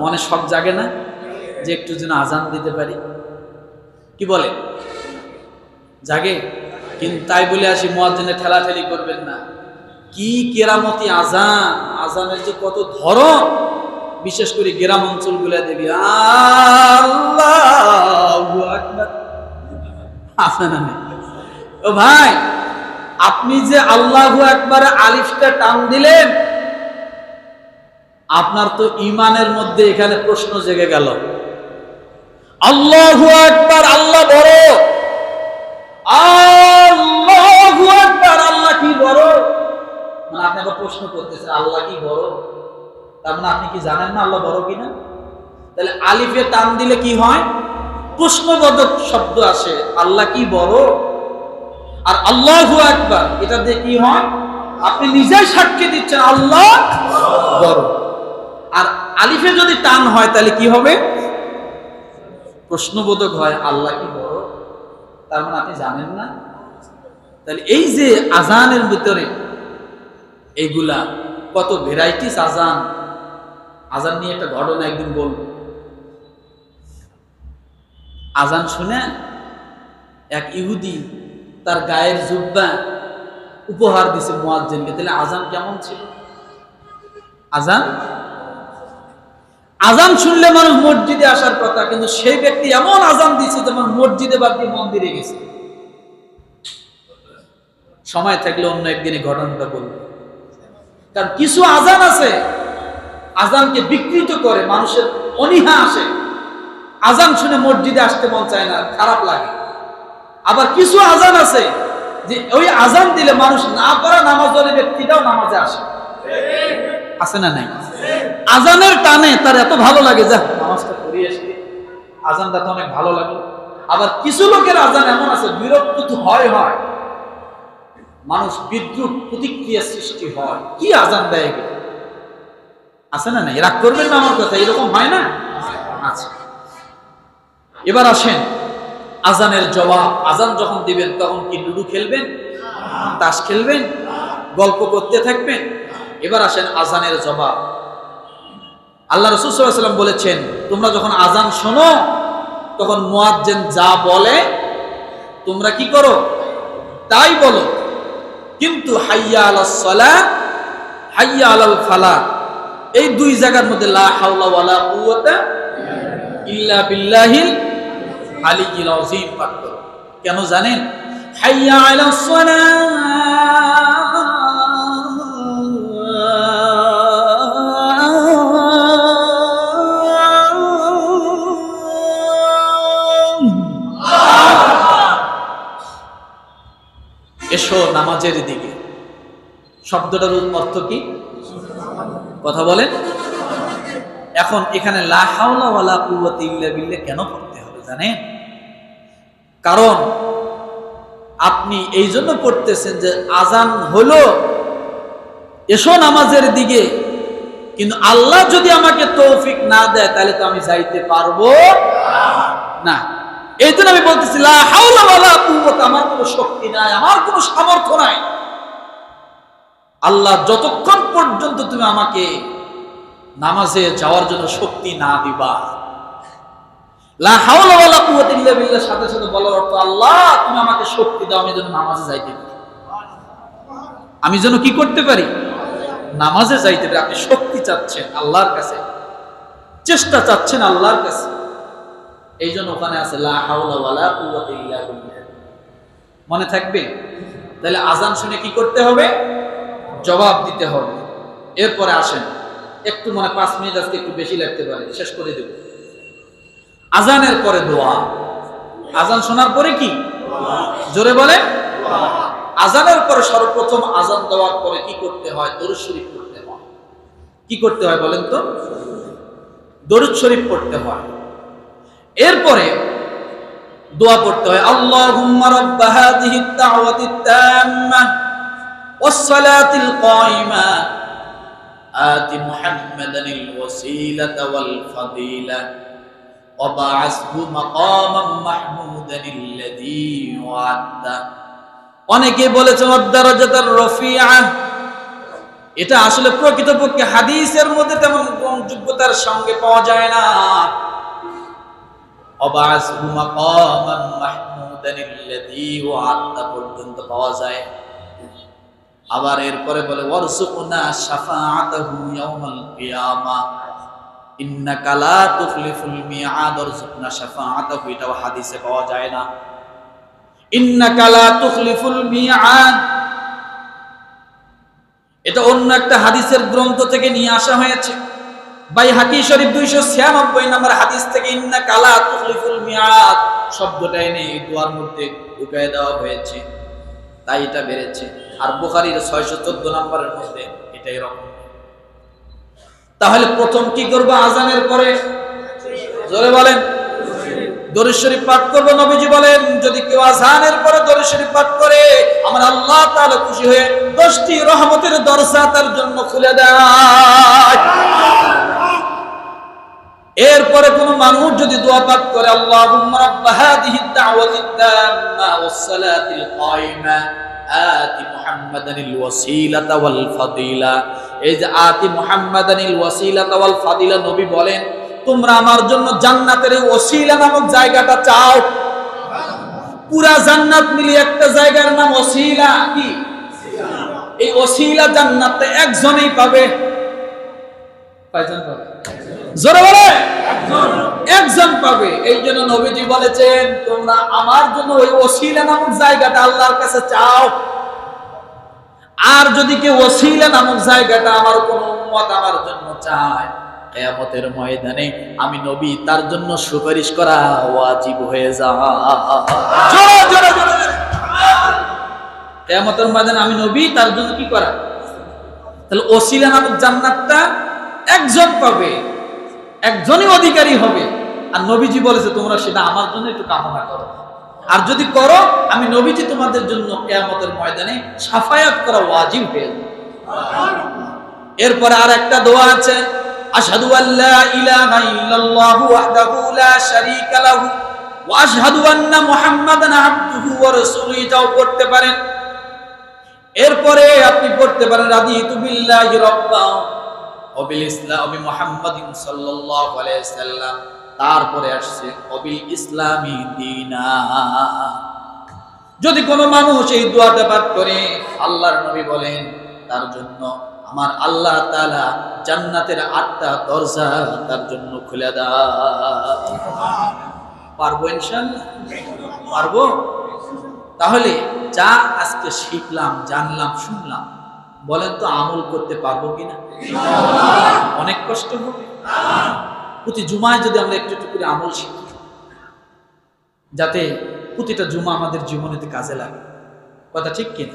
মনে সব জাগে না যে একটু যেন আজান দিতে পারি? কি বলে? জাগে? কিন্তু তাই বলে আসি, মোয়াজ্জিনে ঠেলাঠেলি করবেন না। কি কেরামতি আজান? আজানের যে কত ধরন! বিশেষ করে গ্রাম অঞ্চলগুলো না ও ভাই, আপনি যে আল্লাহ একবারে আলিফটা টান দিলেন আপনার তো ইমানের মধ্যে এখানে প্রশ্ন জেগে গেল। আল্লাহু একবার আল্লাহ বড়। আল্লাহু একবার আল্লাহ কি বড়? মানে আপনি আবার প্রশ্ন করতেছেন, আল্লাহ কি বড়? তার মানে আপনি কি জানেন না আল্লাহ বড় কিনা? তাহলে আলিফে টান দিলে কি হয়? প্রশ্নবোধক শব্দ আসে, আল্লাহ কি বড়? আর আল্লাহু একবার এটা দিয়ে কি হয়? আপনি নিজেই সাক্ষী দিচ্ছেন, আল্লাহ বড়। আর আলিফে যদি টান হয়, তাহলে কি হবে? প্রশ্নবোধক হয়, আল্লাহ কি বড়? তার মানে আপনি জানেন না? তাহলে এই যে আজানের ভিতরে এইগুলা কত ভেরাইটিস আজান? আজান নিয়ে একটা ঘটনা একদিন বলব। আজান শুনে এক ইহুদি তার গায়ের জুব্বা উপহার দিছে মুয়াজ্জিনকে। তাহলে আজান কেমন ছিল? আজান আজান শুনলে মানুষ মসজিদে আসার কথা, কিন্তু সেই ব্যক্তি এমন আজান দিচ্ছে যেমন মসজিদে দিয়ে মন্দিরে গেছে। সময় থাকলে অন্য একদিনে ঘটনাটা বলব। কারণ কিছু আজান আছে, আজানকে বিকৃত করে মানুষের অনীহা আসে। আজান শুনে মসজিদে আসতে মন চায় না, খারাপ লাগে। আবার কিছু আজান আছে যে ওই আজান দিলে মানুষ না পড়া নামাজ ব্যক্তিটাও নামাজে আসে। আছে না নাই? আজানের টানে তার এত ভালো লাগে, যা। নামাজটা পড়িয়ে আসি। আজানটা তো অনেক ভালো লাগে। আবার কিছু লোকের আজান এমন আছে, বিরক্ত তো হয় হয়। মানুষ বিদ্রুপ প্রতিক্রিয়া সৃষ্টি হয়। কি আজান দেয় আছে না নাই? রাগ করবেন না আমার কথা, এরকম হয় না? আচ্ছা। এবার আসেন, আজানের জবাব। আজান যখন দিবেন, তখন কি লুডু খেলবেন? তাস খেলবেন? গল্প করতে থাকবেন? এবার আসেন আজানের জবাব। আল্লাহ রসুল সাল্লাম বলেছেন, তোমরা যখন আজান শোনো, তখন মুয়াজ্জেন যা বলে, তোমরা কি করো? তাই বলো। কিন্তু হাইয়া আলা সলা হাইয়া আলাল ফালা, এই দুই জায়গার মধ্যে লা হাওলা ওয়ালা কুওয়াতা ইল্লা বিল্লাহিল আলিয়্যিল আযীম পাঠ করো। কেন জানেন? হাইয়া আলা এসো নামাজের দিকে। শব্দটার অর্থ কি? কথা বলেন। এখন এখানে কেন পড়তে হবে জানেন? কারণ আপনি এই জন্য পড়তেছেন যে আজান হলো, এসো নামাজের দিকে। কিন্তু আল্লাহ যদি আমাকে তৌফিক না দেয়, তাহলে তো আমি যাইতে পারব না। এই জন্য আমি বলতেছি আমার কোনো শক্তি নাই, আমার কোনো সামর্থ্য নাই। আল্লাহ যতক্ষণ পর্যন্ত তুমি আমাকে নামাজে যাওয়ার জন্য শক্তি না দিবা। দাও, আমি যেন নামাজে যাইতে আমি যেন কি করতে পারি? নামাজে যাইতে পারি। আপনি শক্তি চাচ্ছেন আল্লাহর কাছে। চেষ্টা চাচ্ছেন আল্লাহর কাছে। এই জন্য ওখানে আছে মনে থাকবে? তাহলে আজান শুনে কি করতে হবে? জবাব দিতে হবে। এরপরে আসেন। একটু মনে পাঁচ মিনিট আজকে একটু বেশি লাগতে পারে, শেষ করে দেব। আজানের পরে দোয়া। আজান শোনার পরে কি? জোরে বলে। আজানের পরে সর্বপ্রথম আজান দেওয়ার পরে কি করতে হয়? দরুদ শরীফ পড়তে হয়। কি করতে হয় বলেন তো? দরুদ শরীফ পড়তে হয়। এরপরে দোয়া পড়তে হয় আল্লাহুম্মা রাব্বা হাযিহি আত-দাওয়াতি তাম্মা والصلاة القائمة آت محمدا الوسيلة والفضيلة وبعثه مقاما محمودا الذي وعده অনেকে বলেছে অদ্দারাজাতার রফিআ এটা আসলে প্রকৃতপক্ষে হাদিসের মধ্যে তেমন গ্রহণযোগ্যতার সঙ্গে পাওয়া যায় না অবাসহু মাকামান মাহমুদান আল্লাযী ওয়া'আদা পর্যন্ত পাওয়া যায়। আবার এরপরে বলে ওয়ারসুকনা শাফাআতাহু ইয়াউমাল কিয়ামা। ইন্নাকা লা তুখলিফুল মিআদ ওয়ারসুকনা শাফাআতাহু, এটাও হাদিসে পাওয়া যায় না। ইন্নাকা লা তুখলিফুল মিআদ, এটা অন্য একটা হাদিসের গ্রন্থ থেকে নিয়ে আসা হয়েছে। তাহলে প্রথম কি করব আজানের পরে? জোরে বলেন। দরুদ শরীফ পাঠ করব, নবীজি বলেন, যদি কেউ আজানের পরে দরুদ শরীফ পাঠ করে, আমার আল্লাহ তাআলা খুশি হয়ে দশটি রহমতের দরজা তার জন্য খুলে দেয়। এরপরে কোন মানুষ যদি দোয়া পাঠ করে ফাদিলা নবী বলেন, তোমরা আমার জন্য জান্নাতের নামক জায়গাটা পুরা জান্নাত একটা জায়গার নাম এই একজনেই পাবে? জোরে বলে? একজন পাবে। এই জন্য নবীজি বলেছেন, তোমরা আমার জন্য ওই ওসিলা নামক জায়গাটা আল্লাহর কাছে চাও। আর যদি কেউ ওসিলা নামক জায়গাটা আমার কোন আমার জন্য চায়, কেয়ামতের ময়দানে আমি নবী, তার জন্য সুপারিশ করা ওয়াজিব হয়ে যা ময়দানে আমি নবী, তার জন্য কি করা? তাহলে ওসিলা নামক জান্নাতটা একজন পাবে। একজনই অধিকারী হবে। আর নবীজি বলেছে, তোমরা সেটা আমার জন্য একটু কামনা করো। আর যদি করো, আমি নবীজি তোমাদের জন্য কেয়ামতের ময়দানে সাফায়াত করা ওয়াজিব হয়ে যাবে। এরপরে আর একটা দোয়া আছে, আশহাদু ইলাহা ইল্লাল্লাহু ওয়াহদাহু লা শারীকা লাহু ওয়া আশহাদু আন্না মুহাম্মাদান আবদুহু ওয়া রাসূলুহু। এটাও পড়তে পারেন। এরপরে আপনি পড়তে পারেন, রাদিতু বিল্লাহি রাব্বা অবিল ইসলাম, অবি আলাইহি সাল্লাম। তারপরে আসছে অবিল ইসলামী দিনা। যদি কোনো মানুষ এই দোয়াটা পাঠ করে, আল্লাহর নবী বলেন, তার জন্য আমার আল্লাহ তাআলা জান্নাতের আটটা দরজা তার জন্য খুলে দাও। পারব ইনশাআল্লাহ? পারব? তাহলে যা আজকে শিখলাম, জানলাম, শুনলাম বলেন তো আমল করতে পারব কিনা? অনেক কষ্ট হবে। প্রতি জুমায় যদি আমরা একটু একটু করে আমল শিখি, যাতে প্রতিটা জুমা আমাদের জীবনেতে কাজে লাগে। কথা ঠিক কিনা?